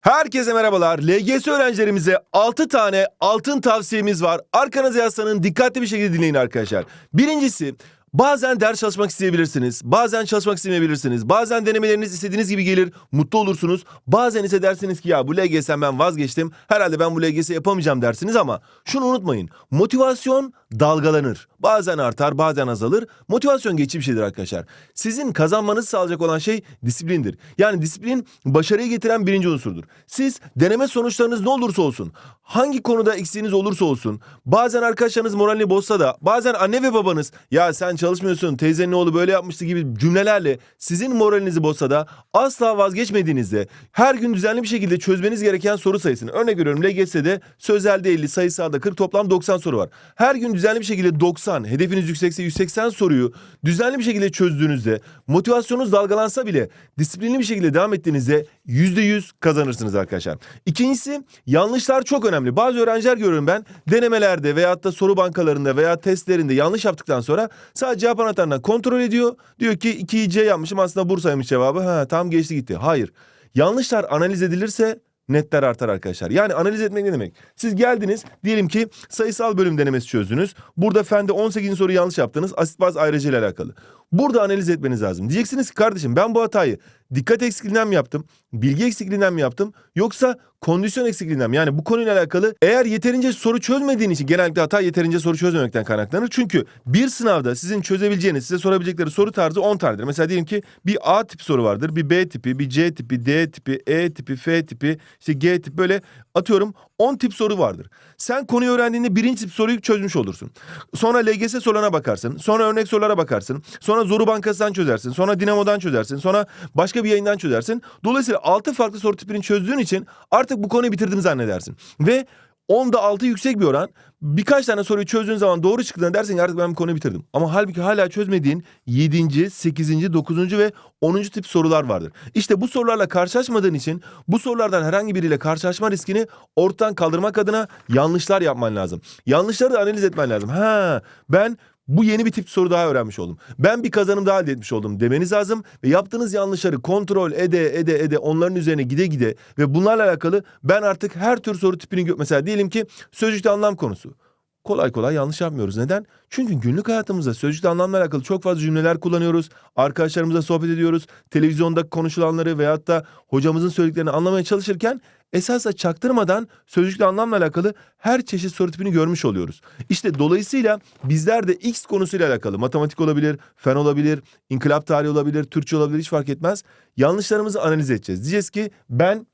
Herkese merhabalar. LGS öğrencilerimize 6 tane altın tavsiyemiz var. Arkanıza yaslanın dikkatli bir şekilde dinleyin arkadaşlar. Birincisi bazen ders çalışmak isteyebilirsiniz. Bazen çalışmak istemeyebilirsiniz. Bazen denemeleriniz istediğiniz gibi gelir. Mutlu olursunuz. Bazen ise dersiniz ki ya bu LGS'den ben vazgeçtim. Herhalde ben bu LGS yapamayacağım dersiniz ama şunu unutmayın. Motivasyon dalgalanır. Bazen artar bazen azalır. Motivasyon geçici bir şeydir arkadaşlar. Sizin kazanmanızı sağlayacak olan şey disiplindir. Yani disiplin başarıyı getiren birinci unsurdur. Siz deneme sonuçlarınız ne olursa olsun, hangi konuda eksiğiniz olursa olsun, bazen arkadaşlarınız moralini bozsa da, bazen anne ve babanız ya sen çalışmıyorsun, teyzenin oğlu böyle yapmıştı gibi cümlelerle sizin moralinizi bozsa da asla vazgeçmediğinizde her gün düzenli bir şekilde çözmeniz gereken soru sayısını örnek veriyorum LGS'de sözelde 50, sayısalda 40 toplam 90 soru var. Her gün düzenli bir şekilde 90, hedefiniz yüksekse 180 soruyu düzenli bir şekilde çözdüğünüzde motivasyonunuz dalgalansa bile disiplinli bir şekilde devam ettiğinizde %100 kazanırsınız arkadaşlar. İkincisi yanlışlar çok önemli. Bazı öğrenciler görüyorum ben denemelerde veyahut da soru bankalarında veya testlerinde yanlış yaptıktan sonra sadece cevap anahtarından kontrol ediyor. Diyor ki 2'yi C yapmışım aslında Bursa'ymış cevabı. Ha tam geçti gitti. Hayır. Yanlışlar analiz edilirse netler artar arkadaşlar. Yani analiz etmek ne demek? Siz geldiniz diyelim ki sayısal bölüm denemesi çözdünüz. Burada fende 18. soru yanlış yaptınız. Asit baz ayrıcı ile alakalı. Burada analiz etmeniz lazım. Diyeceksiniz ki kardeşim ben bu hatayı dikkat eksikliğinden mi yaptım? Bilgi eksikliğinden mi yaptım? Yoksa kondisyon eksikliğinden mi? Yani bu konuyla alakalı eğer yeterince soru çözmediğin için genellikle hata yeterince soru çözmemekten kaynaklanır. Çünkü bir sınavda sizin çözebileceğiniz, size sorabilecekleri soru tarzı 10 tanedir. Mesela diyelim ki bir A tipi soru vardır, bir B tipi, bir C tipi, D tipi, E tipi, F tipi, işte G tipi böyle atıyorum 10 tip soru vardır. Sen konuyu öğrendiğinde birinci tip soruyu çözmüş olursun. Sonra LGS sorularına bakarsın. Sonra örnek sorulara bakarsın. Sonra Zoru Bankası'ndan çözersin. Sonra Dinamo'dan çözersin. Sonra başka bir yayından çözersin. Dolayısıyla 6 farklı soru tipini çözdüğün için artık bu konuyu bitirdim zannedersin. Ve 10'da 6 yüksek bir oran. Birkaç tane soruyu çözdüğün zaman doğru çıktığında dersin ki artık ben bu konuyu bitirdim. Ama halbuki hala çözmediğin 7. 8. 9. ve 10. tip sorular vardır. İşte bu sorularla karşılaşmadığın için bu sorulardan herhangi biriyle karşılaşma riskini ortadan kaldırmak adına yanlışlar yapman lazım. Yanlışları da analiz etmen lazım. Ha ben bu yeni bir tip soru daha öğrenmiş oldum. Ben bir kazanım daha elde etmiş oldum demeniz lazım. Ve yaptığınız yanlışları kontrol ede ede ede onların üzerine gide gide ve bunlarla alakalı ben artık her tür soru tipini gö- mesela diyelim ki sözcükte anlam konusu. Kolay kolay yanlış yapmıyoruz. Neden? Çünkü günlük hayatımızda sözcükte anlamla alakalı çok fazla cümleler kullanıyoruz. Arkadaşlarımızla sohbet ediyoruz. Televizyonda konuşulanları veyahut da hocamızın söylediklerini anlamaya çalışırken esasla çaktırmadan sözcükle anlamla alakalı her çeşit soru tipini görmüş oluyoruz. İşte dolayısıyla bizler de X konusuyla alakalı matematik olabilir, fen olabilir, inkılap tarihi olabilir, Türkçe olabilir hiç fark etmez. Yanlışlarımızı analiz edeceğiz. Diyeceğiz ki ben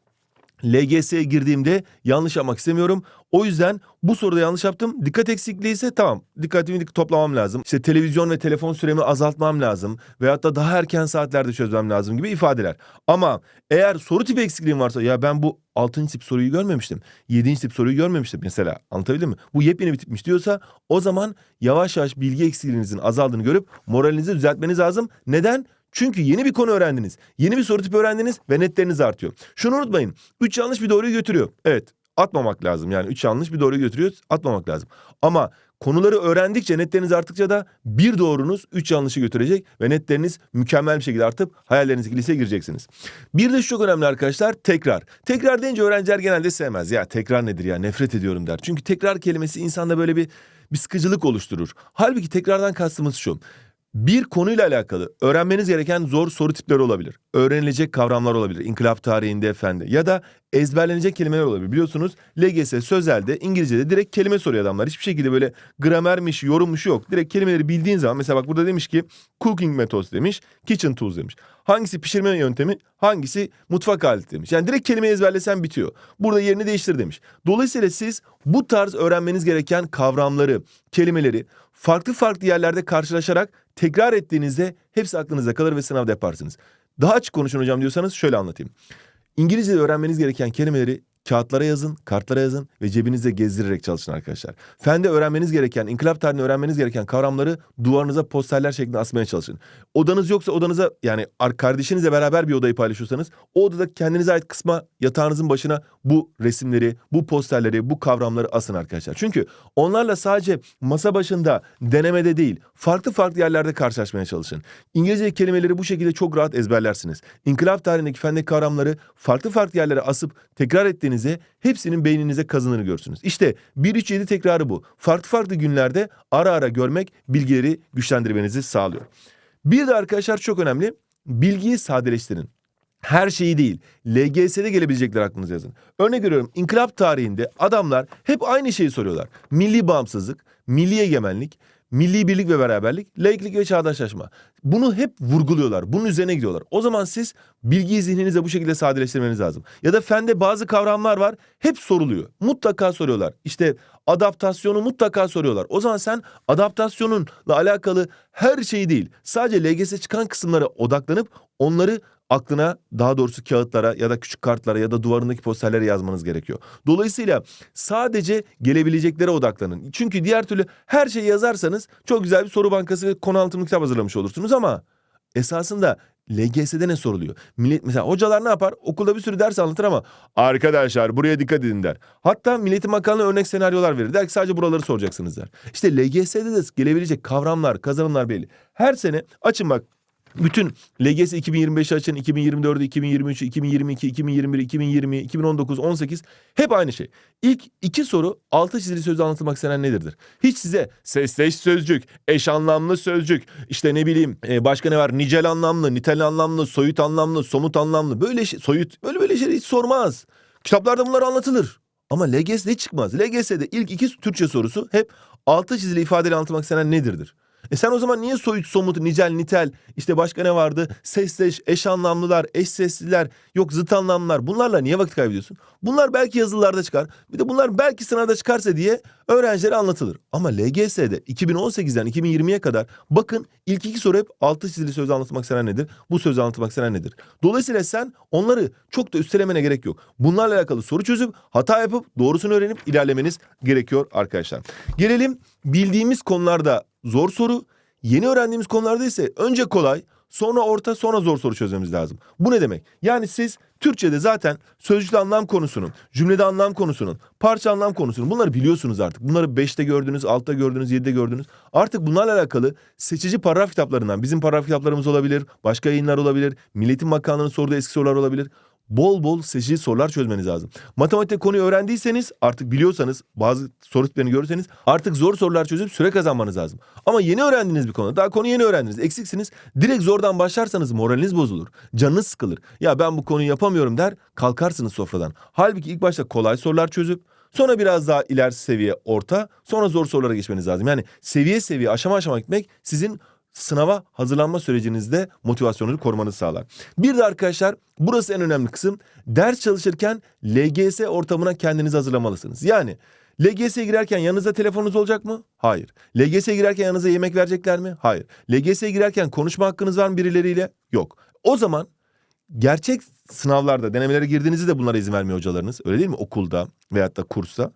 LGS'ye girdiğimde yanlış yapmak istemiyorum. O yüzden bu soruda yanlış yaptım. Dikkat eksikliği ise tamam. Dikkatimi dik- toplamam lazım. İşte televizyon ve telefon süremi azaltmam lazım. Veyahut da daha erken saatlerde çözmem lazım gibi ifadeler. Ama eğer soru tipi eksikliğim varsa ya ben bu 6. tip soruyu görmemiştim. 7. tip soruyu görmemiştim mesela. Anlatabildim mi? Bu yepyeni bir tipmiş diyorsa o zaman yavaş yavaş bilgi eksikliğinizin azaldığını görüp moralinizi düzeltmeniz lazım. Neden? Çünkü yeni bir konu öğrendiniz. Yeni bir soru tipi öğrendiniz ve netleriniz artıyor. Şunu unutmayın. 3 yanlış bir doğruyu götürüyor. Evet atmamak lazım. Yani 3 yanlış bir doğruyu götürüyor atmamak lazım. Ama konuları öğrendikçe netleriniz arttıkça da bir doğrunuz 3 yanlışı götürecek ve netleriniz mükemmel bir şekilde artıp hayallerinizdeki liseye gireceksiniz. Bir de şu çok önemli arkadaşlar tekrar. Tekrar deyince öğrenciler genelde sevmez. Ya tekrar nedir ya nefret ediyorum der. Çünkü tekrar kelimesi insanda böyle bir bir sıkıcılık oluşturur. Halbuki tekrardan kastımız şu. Bir konuyla alakalı öğrenmeniz gereken zor soru tipleri olabilir. Öğrenilecek kavramlar olabilir. İnkılap tarihinde efendi ya da ezberlenecek kelimeler olabilir. Biliyorsunuz LGS sözelde İngilizce'de direkt kelime soruyor adamlar. Hiçbir şekilde böyle gramermiş, yorummuş yok. Direkt kelimeleri bildiğin zaman mesela bak burada demiş ki cooking methods demiş, kitchen tools demiş. Hangisi pişirme yöntemi, hangisi mutfak aleti demiş. Yani direkt kelimeyi ezberlesen bitiyor. Burada yerini değiştir demiş. Dolayısıyla siz bu tarz öğrenmeniz gereken kavramları, kelimeleri farklı farklı yerlerde karşılaşarak tekrar ettiğinizde hepsi aklınızda kalır ve sınavda yaparsınız. Daha açık konuşun hocam diyorsanız şöyle anlatayım. İngilizce'de öğrenmeniz gereken kelimeleri kağıtlara yazın, kartlara yazın ve cebinizde gezdirerek çalışın arkadaşlar. Fende öğrenmeniz gereken, inkılap tarihini öğrenmeniz gereken kavramları duvarınıza posterler şeklinde asmaya çalışın. Odanız yoksa odanıza yani ar- kardeşinizle beraber bir odayı paylaşıyorsanız o odada kendinize ait kısma yatağınızın başına bu resimleri, bu posterleri, bu kavramları asın arkadaşlar. Çünkü onlarla sadece masa başında denemede değil farklı farklı yerlerde karşılaşmaya çalışın. İngilizce kelimeleri bu şekilde çok rahat ezberlersiniz. İnkılap tarihindeki fendeki kavramları farklı farklı yerlere asıp tekrar ettiğinizde hepsinin beyninize kazınını görürsünüz. İşte 1-3-7 tekrarı bu. Farklı farklı günlerde ara ara görmek bilgileri güçlendirmenizi sağlıyor. Bir de arkadaşlar çok önemli bilgiyi sadeleştirin. Her şeyi değil. LGS'de gelebilecekler aklınıza yazın. Örnek veriyorum inkılap tarihinde adamlar hep aynı şeyi soruyorlar. Milli bağımsızlık, milli egemenlik, milli birlik ve beraberlik, laiklik ve çağdaşlaşma. Bunu hep vurguluyorlar. Bunun üzerine gidiyorlar. O zaman siz bilgiyi zihninize bu şekilde sadeleştirmeniz lazım. Ya da fende bazı kavramlar var. Hep soruluyor. Mutlaka soruyorlar. İşte adaptasyonu mutlaka soruyorlar. O zaman sen adaptasyonunla alakalı her şeyi değil. Sadece LGS çıkan kısımlara odaklanıp onları aklına daha doğrusu kağıtlara ya da küçük kartlara ya da duvarındaki posterlere yazmanız gerekiyor. Dolayısıyla sadece gelebileceklere odaklanın. Çünkü diğer türlü her şeyi yazarsanız çok güzel bir soru bankası ve konu anlatımlı kitap hazırlamış olursunuz ama esasında LGS'de ne soruluyor? Millet mesela hocalar ne yapar? Okulda bir sürü ders anlatır ama arkadaşlar buraya dikkat edin der. Hatta Milletin Bakanlığı örnek senaryolar verir. Der ki sadece buraları soracaksınız der. İşte LGS'de de gelebilecek kavramlar, kazanımlar belli. Her sene açın bak bütün LGS 2025 açın, 2024'ü, 2023'ü, 2022, 2021, 2020, 2019, 18 hep aynı şey. İlk iki soru altı çizili sözde anlatılmak istenen nedirdir? Hiç size sesleş sözcük, eş anlamlı sözcük, işte ne bileyim e, başka ne var? Nicel anlamlı, nitel anlamlı, soyut anlamlı, somut anlamlı böyle şey, soyut böyle böyle şeyler hiç sormaz. Kitaplarda bunlar anlatılır. Ama LGS'de hiç çıkmaz. LGS'de ilk iki Türkçe sorusu hep altı çizili ifadeyle anlatılmak istenen nedirdir? E sen o zaman niye soyut, somut, nicel, nitel, işte başka ne vardı? Sesleş, eş anlamlılar, eş sesliler, yok zıt anlamlılar. Bunlarla niye vakit kaybediyorsun? Bunlar belki yazılılarda çıkar. Bir de bunlar belki sınavda çıkarsa diye öğrencilere anlatılır. Ama LGS'de 2018'den 2020'ye kadar bakın ilk iki soru hep altı çizili sözü anlatmak istenen nedir? Bu sözü anlatmak istenen nedir? Dolayısıyla sen onları çok da üstelemene gerek yok. Bunlarla alakalı soru çözüp hata yapıp doğrusunu öğrenip ilerlemeniz gerekiyor arkadaşlar. Gelelim bildiğimiz konularda zor soru, yeni öğrendiğimiz konularda ise önce kolay, sonra orta, sonra zor soru çözmemiz lazım. Bu ne demek? Yani siz Türkçe'de zaten sözcükte anlam konusunun, cümlede anlam konusunun, parça anlam konusunun bunları biliyorsunuz artık. Bunları 5'te gördünüz, 6'da gördünüz, 7'de gördünüz. Artık bunlarla alakalı seçici paragraf kitaplarından, bizim paragraf kitaplarımız olabilir, başka yayınlar olabilir, Milletin Bakanlığı'nın sorduğu eski sorular olabilir bol bol seçici sorular çözmeniz lazım. Matematik konuyu öğrendiyseniz artık biliyorsanız bazı soru tiplerini görürseniz artık zor sorular çözüp süre kazanmanız lazım. Ama yeni öğrendiğiniz bir konu daha konu yeni öğrendiniz eksiksiniz direkt zordan başlarsanız moraliniz bozulur. Canınız sıkılır. Ya ben bu konuyu yapamıyorum der kalkarsınız sofradan. Halbuki ilk başta kolay sorular çözüp Sonra biraz daha ileri seviye orta, sonra zor sorulara geçmeniz lazım. Yani seviye seviye aşama aşama gitmek sizin sınava hazırlanma sürecinizde motivasyonunuzu korumanızı sağlar. Bir de arkadaşlar burası en önemli kısım. Ders çalışırken LGS ortamına kendinizi hazırlamalısınız. Yani LGS'ye girerken yanınızda telefonunuz olacak mı? Hayır. LGS'ye girerken yanınıza yemek verecekler mi? Hayır. LGS'ye girerken konuşma hakkınız var mı birileriyle? Yok. O zaman gerçek sınavlarda denemelere girdiğinizde de bunlara izin vermiyor hocalarınız. Öyle değil mi? Okulda veyahut da kursta.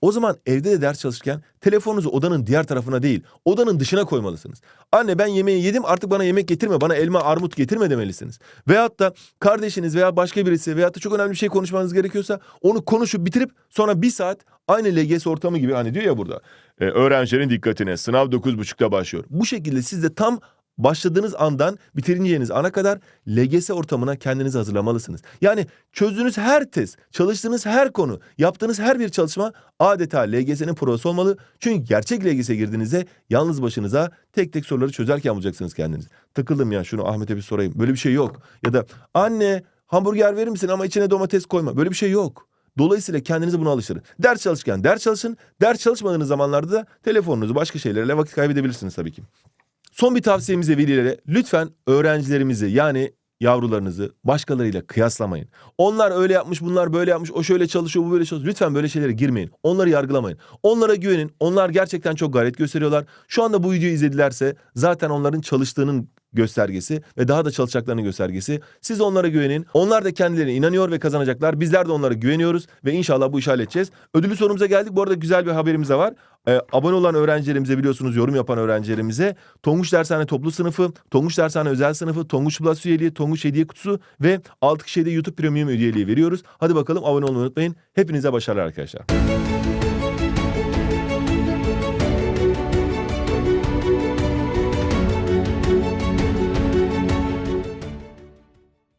O zaman evde de ders çalışırken telefonunuzu odanın diğer tarafına değil, odanın dışına koymalısınız. Anne ben yemeği yedim artık bana yemek getirme, bana elma armut getirme demelisiniz. Veyahut da kardeşiniz veya başka birisi veyahut da çok önemli bir şey konuşmanız gerekiyorsa onu konuşup bitirip sonra bir saat aynı LGS ortamı gibi hani diyor ya burada. E, öğrencilerin dikkatine sınav 9.30'da başlıyor. Bu şekilde siz de tam başladığınız andan bitireceğiniz ana kadar LGS ortamına kendinizi hazırlamalısınız. Yani çözdüğünüz her test, çalıştığınız her konu, yaptığınız her bir çalışma adeta LGS'nin provası olmalı. Çünkü gerçek LGS'e girdiğinizde yalnız başınıza tek tek soruları çözerken bulacaksınız kendinizi. Takıldım ya şunu Ahmet'e bir sorayım. Böyle bir şey yok. Ya da anne hamburger verir misin ama içine domates koyma. Böyle bir şey yok. Dolayısıyla kendinizi buna alıştırın. Ders çalışırken ders çalışın. Ders çalışmadığınız zamanlarda da telefonunuzu başka şeylerle vakit kaybedebilirsiniz tabii ki. Son bir tavsiyemiz de velilere lütfen öğrencilerimizi yani yavrularınızı başkalarıyla kıyaslamayın. Onlar öyle yapmış, bunlar böyle yapmış, o şöyle çalışıyor, bu böyle çalışıyor. Lütfen böyle şeylere girmeyin. Onları yargılamayın. Onlara güvenin. Onlar gerçekten çok gayret gösteriyorlar. Şu anda bu videoyu izledilerse zaten onların çalıştığının göstergesi ve daha da çalışacaklarının göstergesi. Siz onlara güvenin. Onlar da kendilerine inanıyor ve kazanacaklar. Bizler de onlara güveniyoruz ve inşallah bu işi halledeceğiz. Ödüllü sorumuza geldik. Bu arada güzel bir haberimiz de var. Ee, abone olan öğrencilerimize biliyorsunuz yorum yapan öğrencilerimize Tonguç Dershane toplu sınıfı, Tonguç Dershane özel sınıfı, Tonguç Plus üyeliği, Tonguç hediye kutusu ve 6 kişiye de YouTube Premium üyeliği veriyoruz. Hadi bakalım abone olmayı unutmayın. Hepinize başarılar arkadaşlar.